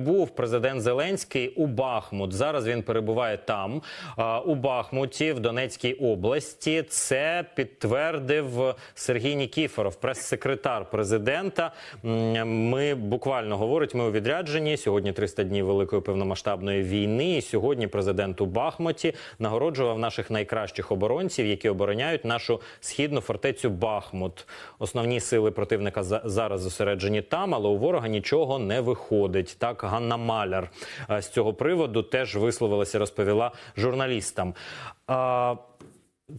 Був президент Зеленський у Бахмут. Зараз він перебуває там, у Бахмуті, в Донецькій області. Це підтвердив Сергій Нікіфоров, прес-секретар президента. Ми буквально говорить, ми у відрядженні. Сьогодні 300 днів великої повномасштабної війни. І сьогодні президент у Бахмуті нагороджував наших найкращих оборонців, які обороняють нашу східну фортецю Бахмут. Основні сили противника за- зараз зосереджені там, але у ворога нічого не виходить. Так Ганна Маляр е, з цього приводу теж висловилася, розповіла журналістам.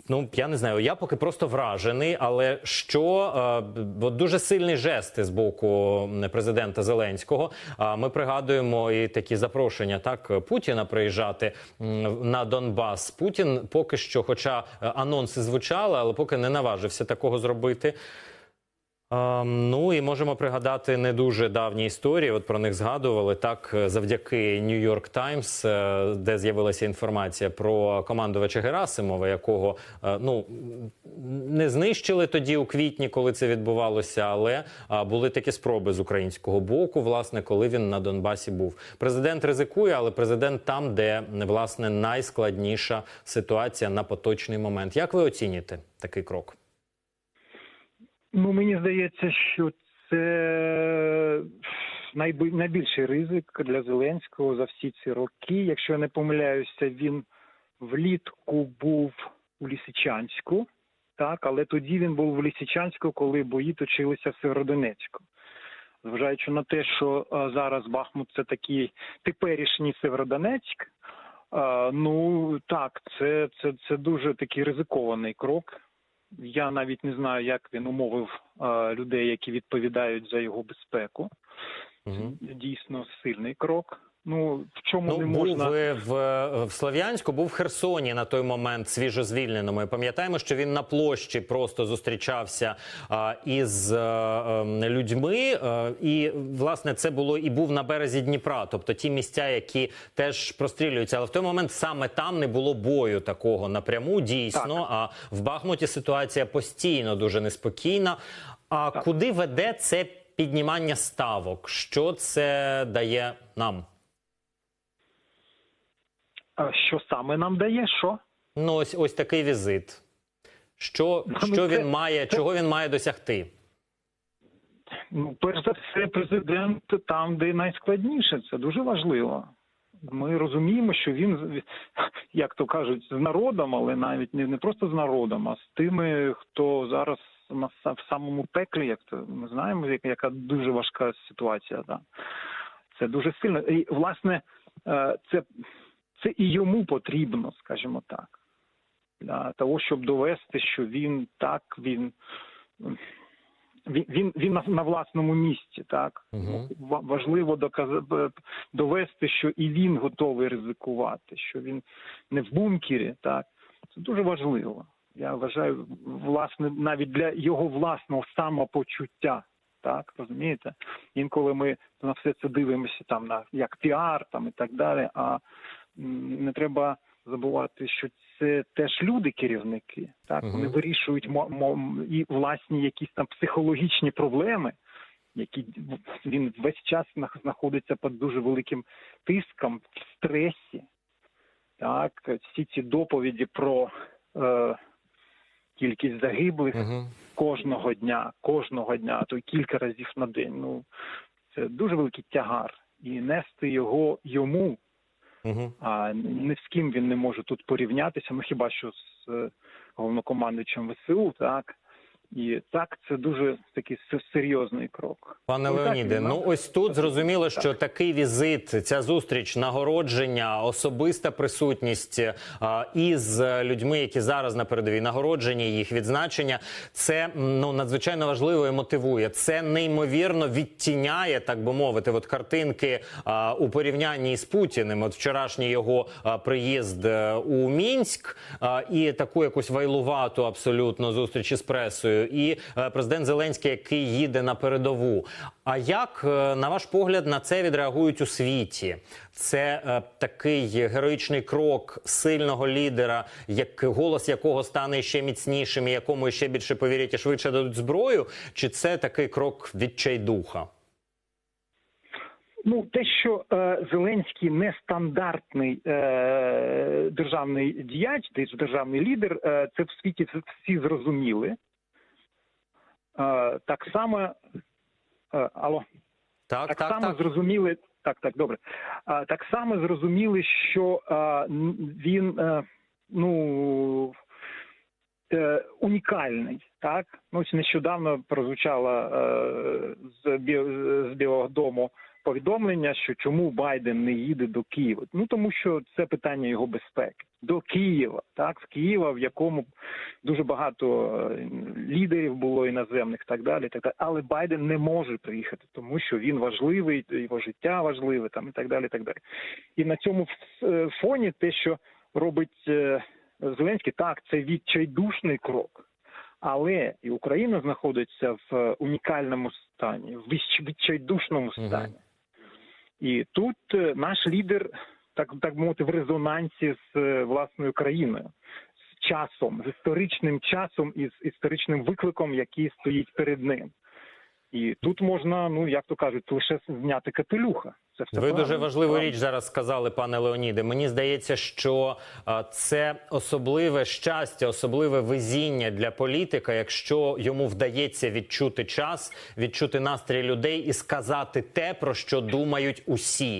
Ну, я не знаю, я поки просто вражений, але що е, бо дуже сильні жести з боку президента Зеленського. Ми пригадуємо і такі запрошення так Путіна приїжджати на Донбас. Путін поки що, хоча е, анонси звучали, але поки не наважився такого зробити. Ем, ну і можемо пригадати не дуже давні історії. От про них згадували так е, завдяки York Times, е, де з'явилася інформація про командувача Герасимова, якого е, ну не знищили тоді у квітні, коли це відбувалося, але були такі спроби з українського боку, власне, коли він на Донбасі був. Президент ризикує, але президент там, де власне найскладніша ситуація на поточний момент. Як ви оцінюєте такий крок? Ну, мені здається, що це найбільший ризик для Зеленського за всі ці роки. Якщо я не помиляюся, він влітку був у Лісичанську, так, але тоді він був в Лісичанську, коли бої точилися в Северодонецьку. Зважаючи на те, що зараз Бахмут це такий теперішній Северодонецьк, ну так, це, це, це дуже такий ризикований крок. Я навіть не знаю, як він умовив е, людей, які відповідають за його безпеку. Угу. Дійсно сильний крок. Ну в чому Ну, не був можна ви в, в Слов'янську, був в Херсоні на той момент свіжозвільненому. І Пам'ятаємо, що він на площі просто зустрічався а, із а, ем, людьми. а, і власне це було і був на березі Дніпра, тобто ті місця, які теж прострілюються. Але в той момент саме там не було бою такого напряму, дійсно. Так. А в Бахмуті ситуація постійно дуже неспокійна. А Так. куди веде це піднімання ставок? Що це дає нам? А що саме нам дає? Що Ну, ось ось такий візит. Що, Ну, що це- він має, це- чого він має досягти? ну перш за все, президент там, де найскладніше, це дуже важливо. Ми розуміємо, що він як то кажуть, з народом, але навіть не, не просто з народом, а з тими, хто зараз на в самому пеклі, як то ми знаємо, яка- яка дуже важка ситуація. Да. Це дуже сильно. І власне, е, це, це і йому потрібно, скажімо так, для того, щоб довести, що він так, він. Він, він, він на, на власному місці, так. Ва- важливо доказати довести, що і він готовий ризикувати, що він не в бункері. Так це дуже важливо. Я вважаю, власне, навіть для його власного самопочуття. Так розумієте, інколи ми на все це дивимося там на як піар, там і так далі. А не треба забувати, що це теж люди, керівники. Так вони вирішують мо- мо- і власні якісь там психологічні проблеми, які він весь час знаходиться під дуже великим тиском, в стресі. Так, всі ці доповіді про е, кількість загиблих Угу. кожного дня, кожного дня, а то й кілька разів на день. Ну це дуже великий тягар. І нести його йому, А ні з ким він не може тут порівнятися. Ну хіба що з е, головнокомандуючим ВСУ, так. І так, це дуже такий серйозний крок. Пане Ну, Леоніде, ну ось тут зрозуміло, Так. що такий візит, ця зустріч, нагородження, особиста присутність а, із е, людьми, які зараз на передовій нагородження, їх відзначення, це ну надзвичайно важливо і мотивує. Це неймовірно відтіняє, так би мовити, от картинки а, у порівнянні з Путіним. От вчорашній його а, приїзд е, у Мінськ а, і таку якусь вайлувату абсолютно зустріч із пресою, і е, президент Зеленський, який їде на передову. А як, е, на ваш погляд, на це відреагують у світі? Це е, такий героїчний крок сильного лідера, як голос якого стане ще міцнішим, і якому ще більше повірять і швидше дадуть зброю? Чи це такий крок відчайдуха? Ну, те, що е, Зеленський нестандартний е, державний діяч, державний лідер, е, це в світі всі зрозуміли. Так само, е, алло, Так, так, так, само так. зрозуміли. Так, так, добре. Так само зрозуміли, що він е, ну е, унікальний. Так, ну нещодавно прозвучало е, з, Бі, з Білого Дому повідомлення, що чому Байден не їде до Києва. Ну тому що це питання його безпеки. До Києва, так, з Києва, в якому дуже багато е, лідерів було іноземних, так далі, так далі. Але Байден не може приїхати, тому що він важливий, його життя важливе, там і так далі. так далі. І на цьому е, фоні те, що робить е, Зеленський, так, це відчайдушний крок. Але і Україна знаходиться в унікальному стані, в відчайдушному стані. І тут е, наш лідер, так так мовити, в резонансі з е, власною країною, з часом, з історичним часом і з історичним викликом, який стоїть перед ним. І тут можна, ну як то кажуть, лише зняти капелюха. Це все Ви дуже важливу річ зараз сказали, пане Леоніде. Мені здається, що це особливе щастя, особливе везіння для політика, якщо йому вдається відчути час, відчути настрій людей і сказати те, про що думають усі.